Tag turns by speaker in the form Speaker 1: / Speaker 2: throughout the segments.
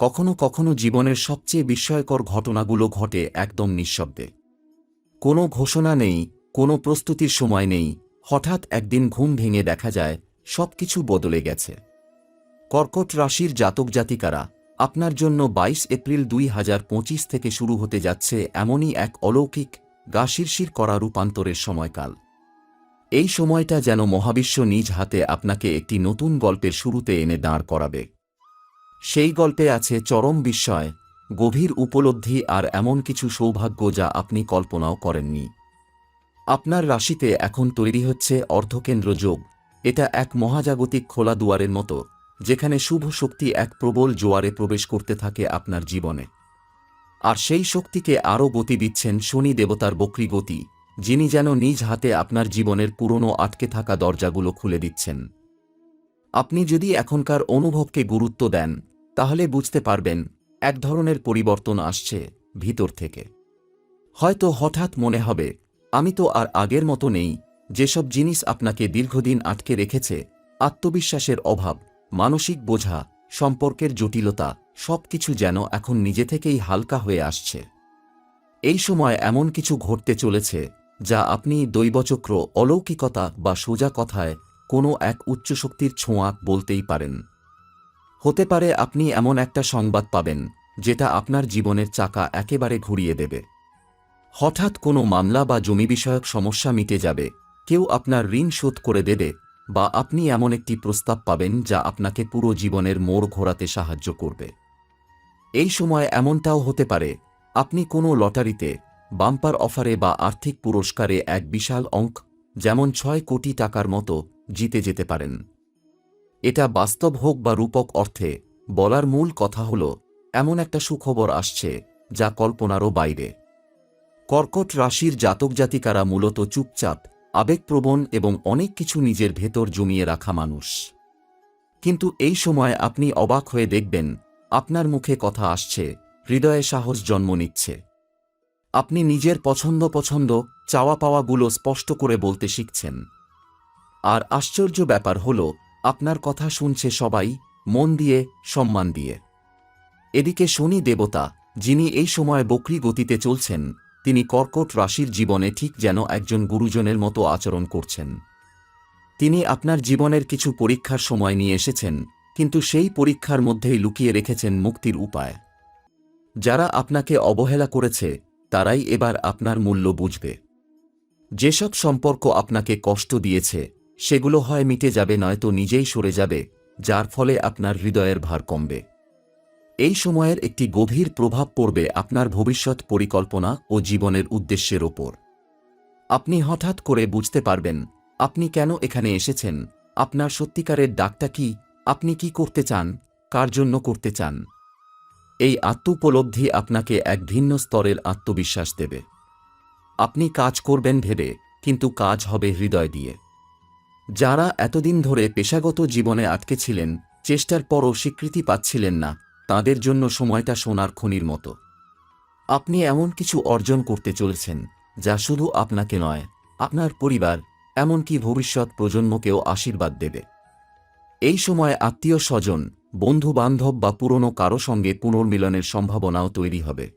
Speaker 1: কখনো কখনো জীবনের সবচেয়ে বিস্ময়কর ঘটনাগুলো ঘটে একদম নিঃশব্দে। কোনো ঘোষণা নেই, কোনো প্রস্তুতির সময় নেই, হঠাৎ একদিন ঘুম ভেঙে দেখা যায়, সবকিছু বদলে গেছে। কর্কট রাশির জাতক জাতিকারা, আপনার জন্য ২২ এপ্রিল দুই হাজার পঁচিশ থেকে শুরু হতে যাচ্ছে এমনই এক অলৌকিক, গা শিরশির করা রূপান্তরের সময়কাল। এই সময়টা যেন মহাবিশ্ব নিজ হাতে আপনাকে একটি নতুন গল্পের শুরুতে এনে দাঁড় করাবে। সেই গল্পে আছে চরম বিস্ময়, গভীর উপলব্ধি আর এমন কিছু সৌভাগ্য যা আপনি কল্পনাও করেননি। আপনার রাশিতে এখন তৈরি হচ্ছে অর্ধকেন্দ্র যোগ। এটা এক মহাজাগতিক খোলা দুয়ারের মতো, যেখানে শুভ শক্তি এক প্রবল জোয়ারে প্রবেশ করতে থাকে আপনার জীবনে। আর সেই শক্তিকে আরও গতি দিচ্ছেন শনি দেবতার বক্রী গতি, যিনি যেন নিজ হাতে আপনার জীবনের পুরনো আটকে থাকা দরজাগুলো খুলে দিচ্ছেন। আপনি যদি এখনকার অনুভবকে গুরুত্ব দেন তাহলে বুঝতে পারবেন, এক ধরনের পরিবর্তন আসছে ভিতর থেকে। হয়তো হঠাৎ মনে হবে, আমি তো আর আগের মতো নেই, যেসব জিনিস আপনাকে দীর্ঘদিন আটকে রেখেছে, আত্মবিশ্বাসের অভাব, মানসিক বোঝা, সম্পর্কের জটিলতা, সবকিছু যেন এখন নিজে থেকেই হালকা হয়ে আসছে। এই সময় এমন কিছু ঘটতে চলেছে, যা আপনি দৈবচক্র, অলৌকিকতা বা সোজা কথায় কোনো এক উচ্চশক্তির ছোঁয়া বলতেই পারেন। হতে পারে আপনি এমন একটা সংবাদ পাবেন, যেটা আপনার জীবনের চাকা একেবারে ঘুরিয়ে দেবে। হঠাৎ কোনো মামলা বা জমি বিষয়ক সমস্যা মিটে যাবে, কেউ আপনার ঋণ শোধ করে দেবে, বা আপনি এমন একটি প্রস্তাব পাবেন যা আপনাকে পুরো জীবনের মোড় ঘোরাতে সাহায্য করবে। এই সময় এমনটাও হতে পারে, আপনি কোনো লটারিতে, বাম্পার অফারে বা আর্থিক পুরস্কারে এক বিশাল অঙ্ক, যেমন ছয় কোটি টাকার মতো, জিতে যেতে পারেন। এটা বাস্তব হোক বা রূপক অর্থে, বলার মূল কথা হল, এমন একটা সুখবর আসছে, যা কল্পনারও বাইরে। কর্কট রাশির জাতক জাতিকারা মূলত চুপচাপ, আবেগপ্রবণ এবং অনেক কিছু নিজের ভেতর জমিয়ে রাখা মানুষ। কিন্তু এই সময় আপনি অবাক হয়ে দেখবেন, আপনার মুখে কথা আসছে, হৃদয়ে সাহস জন্ম নিচ্ছে। আপনি নিজের পছন্দ পছন্দ, চাওয়া পাওয়াগুলো স্পষ্ট করে বলতে শিখছেন। আর আশ্চর্য ব্যাপার হল আপনার কথা শুনছে সবাই, মন দিয়ে, সম্মান দিয়ে। এদিকে শনি দেবতা, যিনি এই সময় বকরি গতিতে চলছেন, তিনি কর্কট রাশির জীবনে ঠিক যেন একজন গুরুজনের মতো আচরণ করছেন। তিনি আপনার জীবনের কিছু পরীক্ষার সময় নিয়ে এসেছেন, কিন্তু সেই পরীক্ষার মধ্যেই লুকিয়ে রেখেছেন মুক্তির উপায়। যারা আপনাকে অবহেলা করেছে, তারাই এবার আপনার মূল্য বুঝবে। যেসব সম্পর্ক আপনাকে কষ্ট দিয়েছে সেগুলো হয় মিটে যাবে নয়তো নিজেই সরে যাবে, যার ফলে আপনার হৃদয়ের ভার কমবে। এই সময়ের একটি গভীর প্রভাব পড়বে আপনার ভবিষ্যৎ পরিকল্পনা ও জীবনের উদ্দেশ্যের ওপর। আপনি হঠাৎ করে বুঝতে পারবেন, আপনি কেন এখানে এসেছেন, আপনার সত্যিকারের ডাকটা কি, আপনি কি করতে চান, কার জন্য করতে চান। এই আত্মোপলব্ধি আপনাকে এক ভিন্ন স্তরের আত্মবিশ্বাস দেবে। আপনি কাজ করবেন ভেবে, কিন্তু কাজ হবে হৃদয় দিয়ে। যারা এতদিন ধরে পেশাগত জীবনে আটকে ছিলেন, চেষ্টার পরও স্বীকৃতি পাচ্ছিলেন না, তাদের জন্য সময়টা সোনার খনির মতো। আপনি এমন কিছু অর্জন করতে চলেছেন, যা শুধু আপনাকে নয়, আপনার পরিবার, এমনকি ভবিষ্যৎ প্রজন্মকেও আশীর্বাদ দেবে। এই সময় আত্মীয় স্বজন বন্ধু বান্ধব বা পুরনো কারও সঙ্গে পুনর্মিলনের সম্ভাবনাও তৈরি হবে।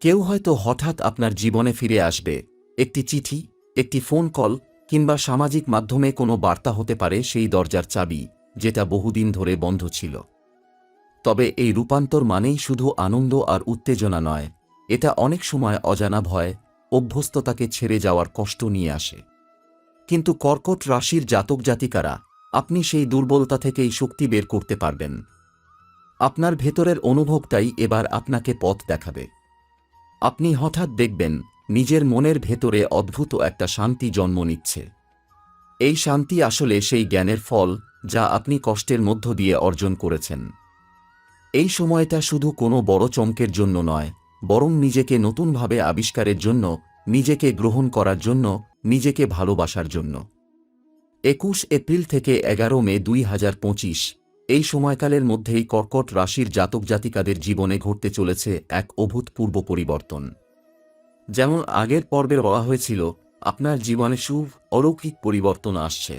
Speaker 1: কেউ হয়তো হঠাৎ আপনার জীবনে ফিরে আসবে, একটি চিঠি, একটি ফোন কল কিংবা সামাজিক মাধ্যমে কোনো বার্তা হতে পারে সেই দরজার চাবি, যেটা বহুদিন ধরে বন্ধ ছিল। তবে এই রূপান্তর মানেই শুধু আনন্দ আর উত্তেজনা নয়, এটা অনেক সময় অজানা ভয়, অভ্যস্ততাকে ছেড়ে যাওয়ার কষ্ট নিয়ে আসে। কিন্তু কর্কট রাশির জাতক জাতিকারা, আপনি সেই দুর্বলতা থেকেই শক্তি বের করতে পারবেন। আপনার ভেতরের অনুভবটাই এবার আপনাকে পথ দেখাবে। আপনি হঠাৎ দেখবেন নিজের মনের ভেতরে অদ্ভুত একটা শান্তি জন্ম নিচ্ছে। এই শান্তি আসলে সেই জ্ঞানের ফল যা আপনি কষ্টের মধ্য দিয়ে অর্জন করেছেন। এই সময়টা শুধু কোনো বড় চমকের জন্য নয়, বরং নিজেকে নতুনভাবে আবিষ্কারের জন্য, নিজেকে গ্রহণ করার জন্য, নিজেকে ভালোবাসার জন্য। একুশ এপ্রিল থেকে এগারো মে দুই হাজার পঁচিশ, এই সময়কালের মধ্যেই কর্কট রাশির জাতক জাতিকাদের জীবনে ঘটতে চলেছে এক অভূতপূর্ব পরিবর্তন। যেমন আগের পর্বে বলা হয়েছিল, আপনার জীবনে শুভ অলৌকিক পরিবর্তন আসছে।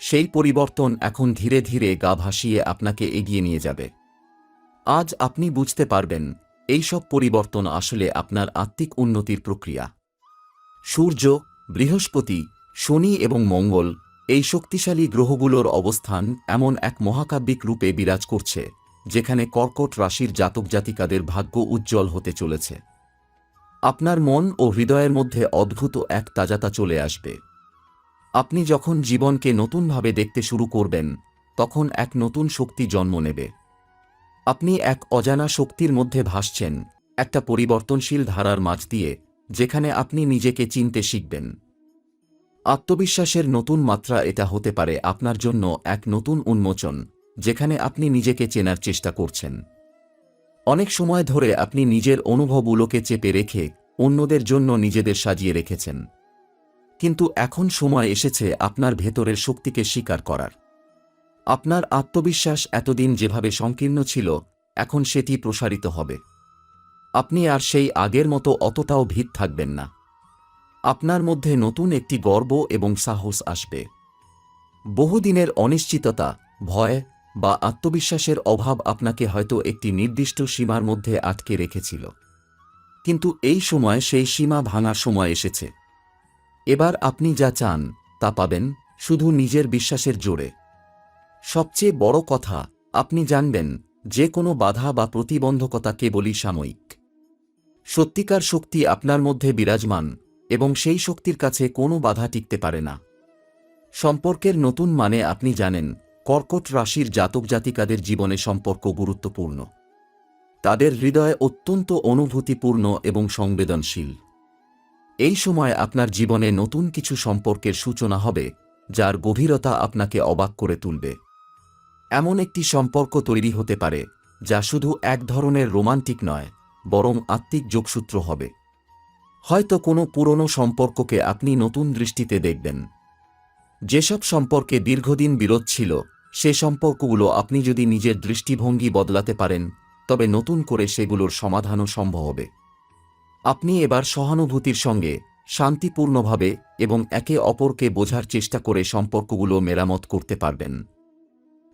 Speaker 1: সেই পরিবর্তন এখন ধীরে ধীরে গা ভাসিয়ে আপনাকে এগিয়ে নিয়ে যাবে। আজ আপনি বুঝতে পারবেন, এই সব পরিবর্তন আসলে আপনার আত্মিক উন্নতির প্রক্রিয়া। সূর্য, বৃহস্পতি, শনি এবং মঙ্গল এই শক্তিশালী গ্রহগুলোর অবস্থান এমন এক মহাকাব্যিক রূপে বিরাজ করছে, যেখানে কর্কট রাশির জাতক জাতিকাদের ভাগ্য উজ্জ্বল হতে চলেছে। আপনার মন ও হৃদয়ের মধ্যে অদ্ভুত এক তাজাতা চলে আসবে। আপনি যখন জীবনকে নতুনভাবে দেখতে শুরু করবেন, তখন এক নতুন শক্তি জন্ম নেবে। আপনি এক অজানা শক্তির মধ্যে ভাসছেন, একটা পরিবর্তনশীল ধারার মাঝ দিয়ে, যেখানে আপনি নিজেকে চিনতে শিখবেন। আত্মবিশ্বাসের নতুন মাত্রা এটা হতে পারে আপনার জন্য এক নতুন উন্মোচন, যেখানে আপনি নিজেকে চেনার চেষ্টা করছেন। অনেক সময় ধরে আপনি নিজের অনুভবগুলোকে চেপে রেখে অন্যদের জন্য নিজেদের সাজিয়ে রেখেছেন। কিন্তু এখন সময় এসেছে আপনার ভেতরের শক্তিকে স্বীকার করার। আপনার আত্মবিশ্বাস এতদিন যেভাবে সংকীর্ণ ছিল, এখন সেটি প্রসারিত হবে। আপনি আর সেই আগের মতো অতটাও ভিত থাকবেন না। আপনার মধ্যে নতুন একটি গর্ব এবং সাহস আসবে। বহুদিনের অনিশ্চিততা, ভয় বা আত্মবিশ্বাসের অভাব আপনাকে হয়তো একটি নির্দিষ্ট সীমার মধ্যে আটকে রেখেছিল। কিন্তু এই সময় সেই সীমা ভাঙার সময় এসেছে। এবার আপনি যা চান, তা পাবেন শুধু নিজের বিশ্বাসের জোরে। সবচেয়ে বড় কথা, আপনি জানবেন যে কোনো বাধা বা প্রতিবন্ধকতা কেবলই সাময়িক। সত্যিকার শক্তি আপনার মধ্যে বিরাজমান এবং সেই শক্তির কাছে কোনো বাধা টিকতে পারে না। সম্পর্কের নতুন মানে আপনি জানেন কর্কট রাশির জাতক জাতিকাদের জীবনে সম্পর্ক গুরুত্বপূর্ণ। তাদের হৃদয় অত্যন্ত অনুভূতিপূর্ণ এবং সংবেদনশীল। এই সময় আপনার জীবনে নতুন কিছু সম্পর্কের সূচনা হবে, যার গভীরতা আপনাকে অবাক করে তুলবে। এমন একটি সম্পর্ক তৈরি হতে পারে, যা শুধু এক ধরনের রোমান্টিক নয়, বরং আত্মিক যোগসূত্র হবে। হয়তো কোনো পুরনো সম্পর্ককে আপনি নতুন দৃষ্টিতে দেখবেন। যেসব সম্পর্কে দীর্ঘদিন বিরোধ ছিল সে সম্পর্কগুলো আপনি যদি নিজের দৃষ্টিভঙ্গি বদলাতে পারেন, তবে নতুন করে সেগুলোর সমাধানও সম্ভব হবে। আপনি এবার সহানুভূতির সঙ্গে, শান্তিপূর্ণভাবে এবং একে অপরকে বোঝার চেষ্টা করে সম্পর্কগুলো মেরামত করতে পারবেন।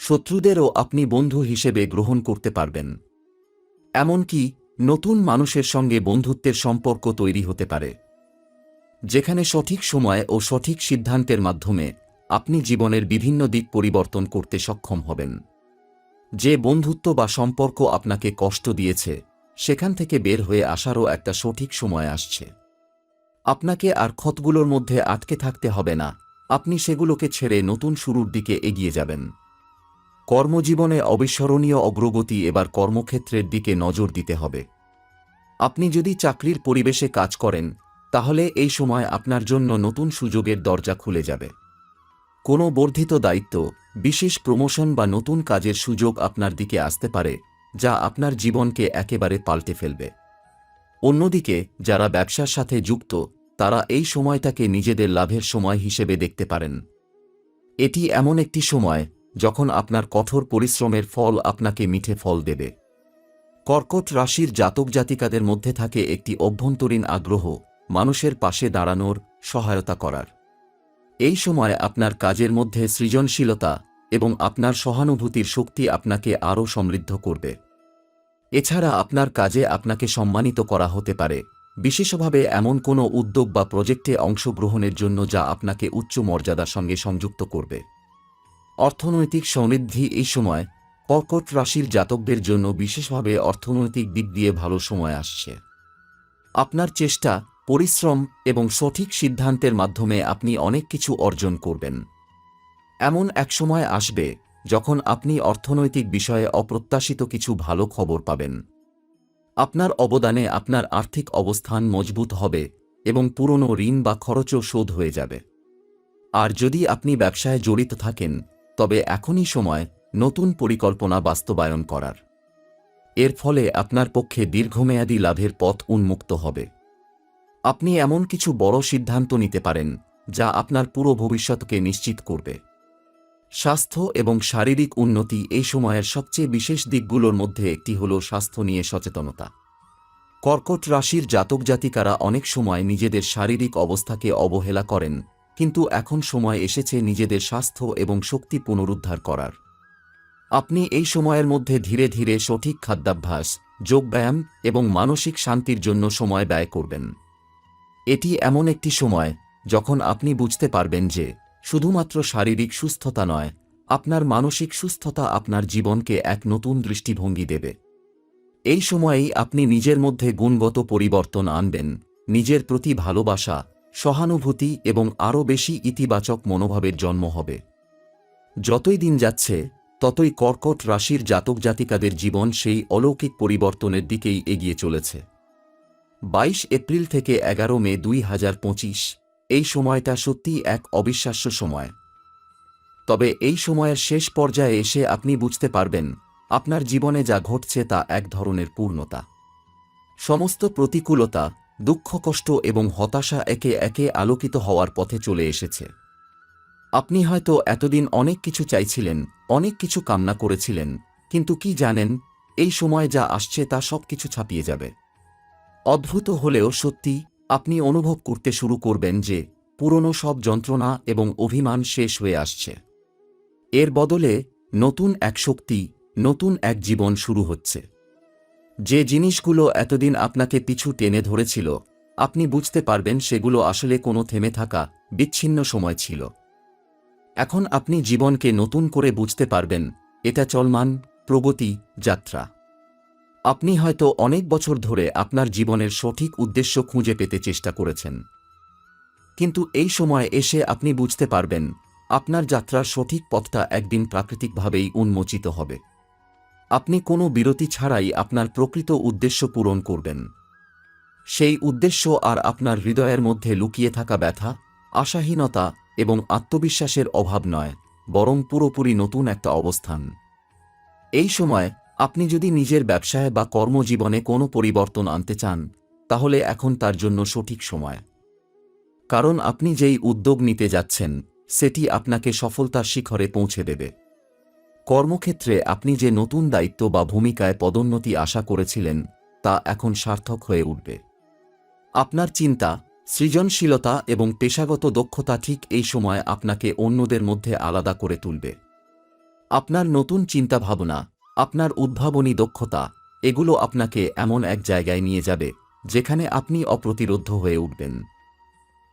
Speaker 1: শত্রুদেরও আপনি বন্ধু হিসেবে গ্রহণ করতে পারবেন। এমনকি নতুন মানুষের সঙ্গে বন্ধুত্বের সম্পর্ক তৈরি হতে পারে। যেখানে সঠিক সময় ও সঠিক সিদ্ধান্তের মাধ্যমে আপনি জীবনের বিভিন্ন দিক পরিবর্তন করতে সক্ষম হবেন। যে বন্ধুত্ব বা সম্পর্ক আপনাকে কষ্ট দিয়েছে, সেখান থেকে বের হয়ে আসারও একটা সঠিক সময় আসছে। আপনাকে আর ক্ষতগুলোর মধ্যে আটকে থাকতে হবে না, আপনি সেগুলোকে ছেড়ে নতুন শুরুর দিকে এগিয়ে যাবেন। কর্মজীবনে অবিস্মরণীয় অগ্রগতি এবার কর্মক্ষেত্রের দিকে নজর দিতে হবে। আপনি যদি চাকরির পরিবেশে কাজ করেন, তাহলে এই সময় আপনার জন্য নতুন সুযোগের দরজা খুলে যাবে। কোনো বর্ধিত দায়িত্ব, বিশেষ প্রমোশন বা নতুন কাজের সুযোগ আপনার দিকে আসতে পারে, যা আপনার জীবনকে একেবারে পাল্টে ফেলবে। অন্যদিকে, যারা ব্যবসার সাথে যুক্ত, তারা এই সময়টাকে নিজেদের লাভের সময় হিসেবে দেখতে পারেন। এটি এমন একটি সময়, যখন আপনার কঠোর পরিশ্রমের ফল আপনাকে মিঠে ফল দেবে। কর্কট রাশির জাতক জাতিকাদের মধ্যে থাকে একটি অভ্যন্তরীণ আগ্রহ, মানুষের পাশে দাঁড়ানোর সহায়তা করার। এই সময় আপনার কাজের মধ্যে সৃজনশীলতা এবং আপনার সহানুভূতির শক্তি আপনাকে আরও সমৃদ্ধ করবে। এছাড়া আপনার কাজে আপনাকে সম্মানিত করা হতে পারে। বিশেষভাবে এমন কোনো উদ্যোগ বা প্রজেক্টে অংশগ্রহণের জন্য যা আপনাকে উচ্চ মর্যাদার সঙ্গে সংযুক্ত করবে। অর্থনৈতিক সমৃদ্ধি এই সময় কর্কট রাশির জাতকদের জন্য বিশেষভাবে অর্থনৈতিক দিক দিয়ে ভালো সময় আসছে। আপনার চেষ্টা পরিশ্রম এবং সঠিক সিদ্ধান্তের মাধ্যমে আপনি অনেক কিছু অর্জন করবেন। এমন এক সময় আসবে যখন আপনি অর্থনৈতিক বিষয়ে অপ্রত্যাশিত কিছু ভালো খবর পাবেন। আপনার অবদানে আপনার আর্থিক অবস্থান মজবুত হবে এবং পুরনো ঋণ বা খরচও শোধ হয়ে যাবে। আর যদি আপনি ব্যবসায় জড়িত থাকেন, তবে এখনই সময় নতুন পরিকল্পনা বাস্তবায়ন করার। এর ফলে আপনার পক্ষে দীর্ঘমেয়াদী লাভের পথ উন্মুক্ত হবে। আপনি এমন কিছু বড় সিদ্ধান্ত নিতে পারেন, যা আপনার পুরো ভবিষ্যৎকে নিশ্চিত করবে। স্বাস্থ্য এবং শারীরিক উন্নতি এই সময়ের সবচেয়ে বিশেষ দিকগুলোর মধ্যে একটি হল স্বাস্থ্য নিয়ে সচেতনতা। কর্কট রাশির জাতক জাতিকারা অনেক সময় নিজেদের শারীরিক অবস্থাকে অবহেলা করেন, কিন্তু এখন সময় এসেছে নিজেদের স্বাস্থ্য এবং শক্তি পুনরুদ্ধার করার। আপনি এই সময়ের মধ্যে ধীরে ধীরে সঠিক খাদ্যাভ্যাস, যোগব্যায়াম এবং মানসিক শান্তির জন্য সময় ব্যয় করবেন। এটি এমন একটি সময় যখন আপনি বুঝতে পারবেন যে শুধুমাত্র শারীরিক সুস্থতা নয়, আপনার মানসিক সুস্থতা আপনার জীবনকে এক নতুন দৃষ্টিভঙ্গি দেবে। এই সময়েই আপনি নিজের মধ্যে গুণগত পরিবর্তন আনবেন, নিজের প্রতি ভালোবাসা, সহানুভূতি এবং আরও বেশি ইতিবাচক মনোভাবের জন্ম হবে। যতই দিন যাচ্ছে, ততই কর্কট রাশির জাতক জাতিকাদের জীবন সেই অলৌকিক পরিবর্তনের দিকেই এগিয়ে চলেছে। বাইশ এপ্রিল থেকে এগারো মে দুই হাজার পঁচিশ। এই সময়টা সত্যিই এক অবিশ্বাস্য সময়। তবে এই সময়ের শেষ পর্যায়ে এসে আপনি বুঝতে পারবেন, আপনার জীবনে যা ঘটছে তা এক ধরনের পূর্ণতা। সমস্ত প্রতিকূলতা, দুঃখ, কষ্ট এবং হতাশা একে একে আলোকিত হওয়ার পথে চলে এসেছে। আপনি হয়তো এতদিন অনেক কিছু চাইছিলেন, অনেক কিছু কামনা করেছিলেন, কিন্তু কি জানেন, এই সময় যা আসছে তা সব কিছু ছাপিয়ে যাবে। অদ্ভুত হলেও সত্যি, আপনি অনুভব করতে শুরু করবেন যে, পুরনো সব যন্ত্রণা এবং অভিমান শেষ হয়ে আসছে। এর বদলে, নতুন এক শক্তি, নতুন এক জীবন শুরু হচ্ছে। যে জিনিসগুলো এতদিন আপনাকে পিছু টেনে ধরেছিল, আপনি বুঝতে পারবেন সেগুলো আসলে কোনো থেমে থাকা, বিচ্ছিন্ন সময় ছিল। এখন আপনি জীবনকে নতুন করে বুঝতে পারবেন, এটা চলমান, প্রগতি, যাত্রা। আপনি হয়তো অনেক বছর ধরে আপনার জীবনের সঠিক উদ্দেশ্য খুঁজে পেতে চেষ্টা করেছেন। কিন্তু এই সময় এসে আপনি বুঝতে পারবেন, আপনার যাত্রার সঠিক পথটা একদিন প্রাকৃতিকভাবেই উন্মোচিত হবে। আপনি কোনো বিরতি ছাড়াই আপনার প্রকৃত উদ্দেশ্য পূরণ করবেন। সেই উদ্দেশ্য আর আপনার হৃদয়ের মধ্যে লুকিয়ে থাকা ব্যথা, আশাহীনতা এবং আত্মবিশ্বাসের অভাব নয়, বরং পুরোপুরি নতুন একটা অবস্থান। এই সময় আপনি যদি নিজের ব্যবসায় বা কর্মজীবনে কোনো পরিবর্তন আনতে চান, তাহলে এখন তার জন্য সঠিক সময়। কারণ আপনি যেই উদ্যোগ নিতে যাচ্ছেন, সেটি আপনাকে সফলতার শিখরে পৌঁছে দেবে। কর্মক্ষেত্রে আপনি যে নতুন দায়িত্ব বা ভূমিকায় পদোন্নতি আশা করেছিলেন, তা এখন সার্থক হয়ে উঠবে। আপনার চিন্তা, সৃজনশীলতা এবং পেশাগত দক্ষতা ঠিক এই সময় আপনাকে অন্যদের মধ্যে আলাদা করে তুলবে। আপনার নতুন চিন্তাভাবনা আপনার উদ্ভাবনী দক্ষতা, এগুলো আপনাকে এমন এক জায়গায় নিয়ে যাবে, যেখানে আপনি অপ্রতিরোধ্য হয়ে উঠবেন।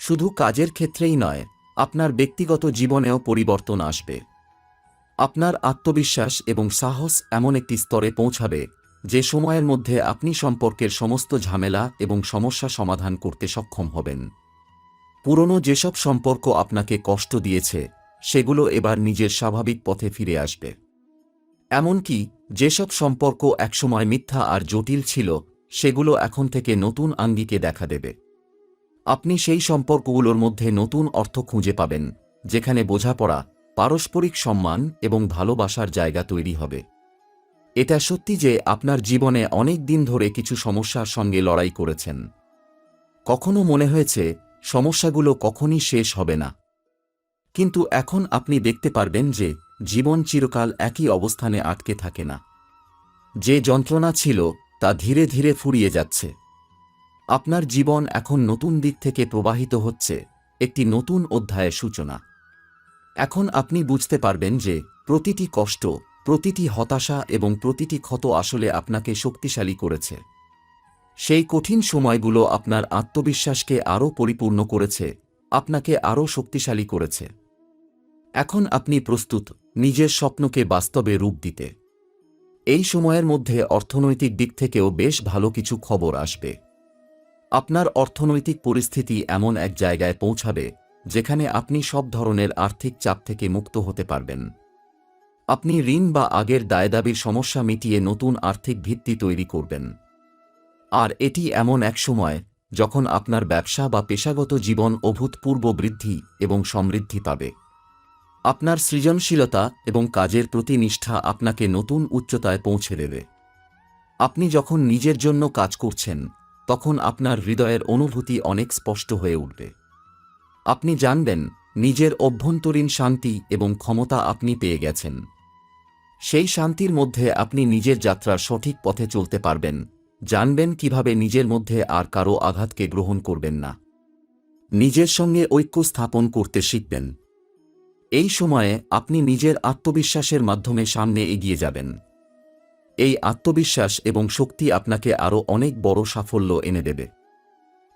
Speaker 1: শুধু কাজের ক্ষেত্রেই নয়, আপনার ব্যক্তিগত জীবনেও পরিবর্তন আসবে। আপনার আত্মবিশ্বাস এবং সাহস এমন একটি স্তরে পৌঁছাবে, যে সময়ের মধ্যে আপনি সম্পর্কের সমস্ত ঝামেলা এবং সমস্যা সমাধান করতে সক্ষম হবেন। পুরনো যেসব সম্পর্ক আপনাকে কষ্ট দিয়েছে, সেগুলো এবার নিজের স্বাভাবিক পথে ফিরে আসবে। এমনকি যেসব সম্পর্ক একসময় মিথ্যা আর জটিল ছিল, সেগুলো এখন থেকে নতুন আঙ্গিকে দেখা দেবে। আপনি সেই সম্পর্কগুলোর মধ্যে নতুন অর্থ খুঁজে পাবেন, যেখানে বোঝাপড়া, পারস্পরিক সম্মান এবং ভালোবাসার জায়গা তৈরি হবে। এটা সত্যি যে আপনার জীবনে অনেক দিন ধরে কিছু সমস্যার সঙ্গে লড়াই করেছেন। কখনো মনে হয়েছে, সমস্যাগুলো কখনই শেষ হবে না। কিন্তু এখন আপনি দেখতে পারবেন যে জীবন চিরকাল একই অবস্থানে আটকে থাকে না। যে যন্ত্রণা ছিল, তা ধীরে ধীরে ফুরিয়ে যাচ্ছে। আপনার জীবন এখন নতুন দিক থেকে প্রবাহিত হচ্ছে, একটি নতুন অধ্যায়ের সূচনা। এখন আপনি বুঝতে পারবেন যে, প্রতিটি কষ্ট, প্রতিটি হতাশা এবং প্রতিটি ক্ষত আসলে আপনাকে শক্তিশালী করেছে। সেই কঠিন সময়গুলো আপনার আত্মবিশ্বাসকে আরও পরিপূর্ণ করেছে, আপনাকে আরও শক্তিশালী করেছে। এখন আপনি প্রস্তুত। নিজের স্বপ্নকে বাস্তবে রূপ দিতে। এই সময়ের মধ্যে অর্থনৈতিক দিক থেকেও বেশ ভালো কিছু খবর আসবে। আপনার অর্থনৈতিক পরিস্থিতি এমন এক জায়গায় পৌঁছাবে, যেখানে আপনি সব ধরনের আর্থিক চাপ থেকে মুক্ত হতে পারবেন। আপনি ঋণ বা আগের দায়দাবির সমস্যা মিটিয়ে নতুন আর্থিক ভিত্তি তৈরি করবেন। আর এটি এমন এক সময়, যখন আপনার ব্যবসা বা পেশাগত জীবন অভূতপূর্ব বৃদ্ধি এবং সমৃদ্ধি পাবে। আপনার সৃজনশীলতা এবং কাজের প্রতি নিষ্ঠা আপনাকে নতুন উচ্চতায় পৌঁছে দেবে। আপনি যখন নিজের জন্য কাজ করছেন, তখন আপনার হৃদয়ের অনুভূতি অনেক স্পষ্ট হয়ে উঠবে। আপনি জানবেন, নিজের অভ্যন্তরীণ শান্তি এবং ক্ষমতা আপনি পেয়ে গেছেন। সেই শান্তির মধ্যে আপনি নিজের যাত্রার সঠিক পথে চলতে পারবেন। জানবেন কীভাবে নিজের মধ্যে আর কারও আঘাতকে গ্রহণ করবেন না। নিজের সঙ্গে ঐক্য স্থাপন করতে শিখবেন। এই সময়ে আপনি নিজের আত্মবিশ্বাসের মাধ্যমে সামনে এগিয়ে যাবেন। এই আত্মবিশ্বাস এবং শক্তি আপনাকে আরও অনেক বড় সাফল্য এনে দেবে।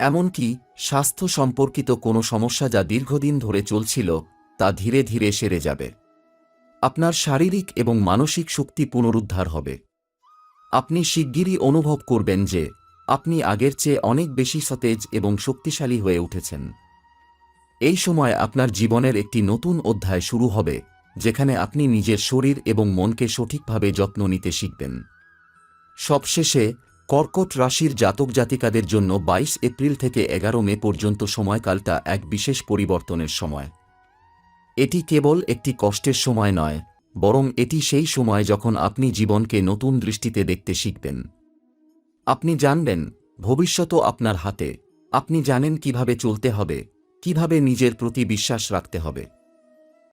Speaker 1: এমনকি স্বাস্থ্য সম্পর্কিত কোনো সমস্যা যা দীর্ঘদিন ধরে চলছিল, তা ধীরে ধীরে সেরে যাবে। আপনার শারীরিক এবং মানসিক শক্তি পুনরুদ্ধার হবে। আপনি শিগগিরই অনুভব করবেন যে, আপনি আগের চেয়ে অনেক বেশি সতেজ এবং শক্তিশালী হয়ে উঠেছেন। এই সময় আপনার জীবনের একটি নতুন অধ্যায় শুরু হবে, যেখানে আপনি নিজের শরীর এবং মনকে সঠিকভাবে যত্ন নিতে শিখবেন। সবশেষে, কর্কট রাশির জাতক জাতিকাদের জন্য ২২ এপ্রিল থেকে এগারো মে পর্যন্ত সময়কালটা এক বিশেষ পরিবর্তনের সময়। এটি কেবল একটি কষ্টের সময় নয়, বরং এটি সেই সময় যখন আপনি জীবনকে নতুন দৃষ্টিতে দেখতে শিখবেন। আপনি জানবেন ভবিষ্যতও আপনার হাতে। আপনি জানেন কীভাবে চলতে হবে কীভাবে নিজের প্রতি বিশ্বাস রাখতে হবে?